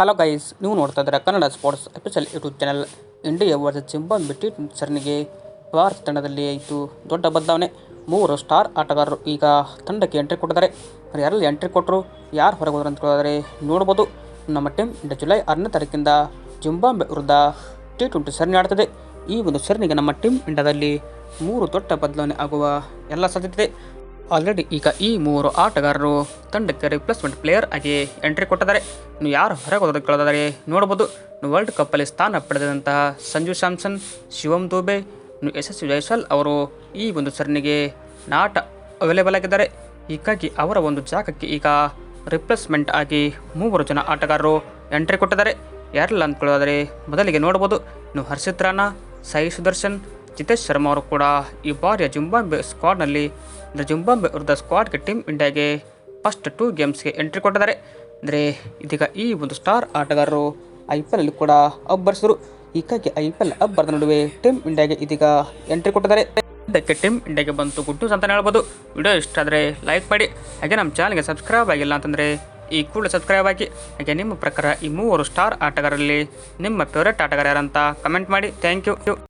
Hello guys ನೀವು ನೋಡ್ತಾ ಇದ್ದೀರಾ Kannada sports official YouTube channel India versus Zimbabwe T twenty ಸರಣಿಗೆ ಭಾರತ ತಂಡದಲ್ಲಿ ಆಯಿತು ದೊಡ್ಡ ಬದಲಾವಣೆ. ಮೂವರು ಸ್ಟಾರ್ ಆಟಗಾರರು ಈಗ ತಂಡಕ್ಕೆ ಎಂಟ್ರಿ ಕೊಟ್ಟಿದ್ದಾರೆ. ಅವ್ರು ಯಾರಲ್ಲಿ ಎಂಟ್ರಿ ಕೊಟ್ಟರು ಯಾರು ಹೊರಗೆ ಹೋದ್ರು ಅಂತ ಕೇಳಿದರೆ ನೋಡ್ಬೋದು. ನಮ್ಮ ಟೀಮ್ ಇಂಡ ಜುಲೈ ಆರನೇ ತಾರೀಕಿಂದ ಜಿಂಬಾಂಬೆ ವಿರುದ್ಧ ಟಿ ಟ್ವೆಂಟಿ ಸರಣಿ ಆಡ್ತದೆ. ಈ ಒಂದು ಸರಣಿಗೆ ನಮ್ಮ ಟೀಮ್ ಇಂಡಿಯಾದಲ್ಲಿ ಮೂರು ದೊಡ್ಡ ಬದಲಾವಣೆ ಆಗುವ ಎಲ್ಲ ಸಾಧ್ಯತೆ ಆಲ್ರೆಡಿ ಈಗ ಈ ಮೂರು ಆಟಗಾರರು ತಂಡಕ್ಕೆ ರಿಪ್ಲೇಸ್ಮೆಂಟ್ ಪ್ಲೇಯರ್ ಆಗಿ ಎಂಟ್ರಿ ಕೊಟ್ಟಿದ್ದಾರೆ. ಇನ್ನು ಯಾರು ಹೊರಗೆ ಹೋಗೋದಕ್ಕೆ ಕೇಳೋದಾದರೆ ನೋಡ್ಬೋದು. ವರ್ಲ್ಡ್ ಕಪ್ಪಲ್ಲಿ ಸ್ಥಾನ ಪಡೆದಂತಹ ಸಂಜು ಸ್ಯಾಮ್ಸನ್, ಶಿವಂ ದೂಬೆ, ಇನ್ನು ಎಸ್ ಜೈಸ್ವಾಲ್ ಅವರು ಈ ಒಂದು ಸರಣಿಗೆ ನಾಟ ಅವೈಲೇಬಲ್ ಆಗಿದ್ದಾರೆ. ಹೀಗಾಗಿ ಅವರ ಒಂದು ಜಾಗಕ್ಕೆ ಈಗ ರಿಪ್ಲೇಸ್ಮೆಂಟ್ ಆಗಿ ಮೂವರು ಜನ ಆಟಗಾರರು ಎಂಟ್ರಿ ಕೊಟ್ಟಿದ್ದಾರೆ. ಯಾರೆಲ್ಲ ಅಂದ್ಕೊಳ್ಳೋದಾದರೆ ಮೊದಲಿಗೆ ನೋಡ್ಬೋದು. ಇನ್ನು ಹರ್ಷಿತ್ ರಾಣಾ ಸಾಯಿ ಸುದರ್ಶನ್ ಜಿತೇಶ್ ಶರ್ಮಾ ಅವರು ಕೂಡ ಈ ಬಾರಿಯ ಜಿಂಬಾಂಬೆ ಸ್ಕ್ವಾಡ್ನಲ್ಲಿ, ಅಂದರೆ ಜಿಂಬಾಂಬೆ ವಿರುದ್ಧ ಸ್ಕ್ವಾಡ್ಗೆ ಟೀಮ್ ಇಂಡಿಯಾಗೆ ಫಸ್ಟ್ ಟೂ ಗೇಮ್ಸ್ಗೆ ಎಂಟ್ರಿ ಕೊಟ್ಟಿದ್ದಾರೆ. ಅಂದರೆ ಇದೀಗ ಈ ಒಂದು ಸ್ಟಾರ್ ಆಟಗಾರರು ಐ ಪಿ ಎಲ್ ಕೂಡ ಅಬ್ಬರಿಸಿದರು ಹೀಗಾಗಿ ಐ ಪಿ ಎಲ್ ಅಬ್ಬರದ ನಡುವೆ ಟೀಮ್ ಇಂಡಿಯಾಗೆ ಇದೀಗ ಎಂಟ್ರಿ ಕೊಟ್ಟಿದ್ದಾರೆ. ಇದಕ್ಕೆ ಟೀಮ್ ಇಂಡಿಯಾಗೆ ಬಂತು ಗುಡ್ ನ್ಯೂಸ್ ಅಂತಲೇ ಹೇಳ್ಬೋದು. ವಿಡಿಯೋ ಇಷ್ಟ ಆದರೆ ಲೈಕ್ ಮಾಡಿ. ಹಾಗೆ ನಮ್ಮ ಚಾನಲ್ಗೆ ಸಬ್ಸ್ಕ್ರೈಬ್ ಆಗಿಲ್ಲ ಅಂತಂದರೆ ಈ ಕೂಡಲೇ ಸಬ್ಸ್ಕ್ರೈಬ್ ಆಗಿ. ಹಾಗೆ ನಿಮ್ಮ ಪ್ರಕಾರ ಈ ಮೂವರು ಸ್ಟಾರ್ ಆಟಗಾರರಲ್ಲಿ ನಿಮ್ಮ ಫೇವ್ರೇಟ್ ಆಟಗಾರ ಯಾರಂತ ಕಮೆಂಟ್ ಮಾಡಿ. Thank you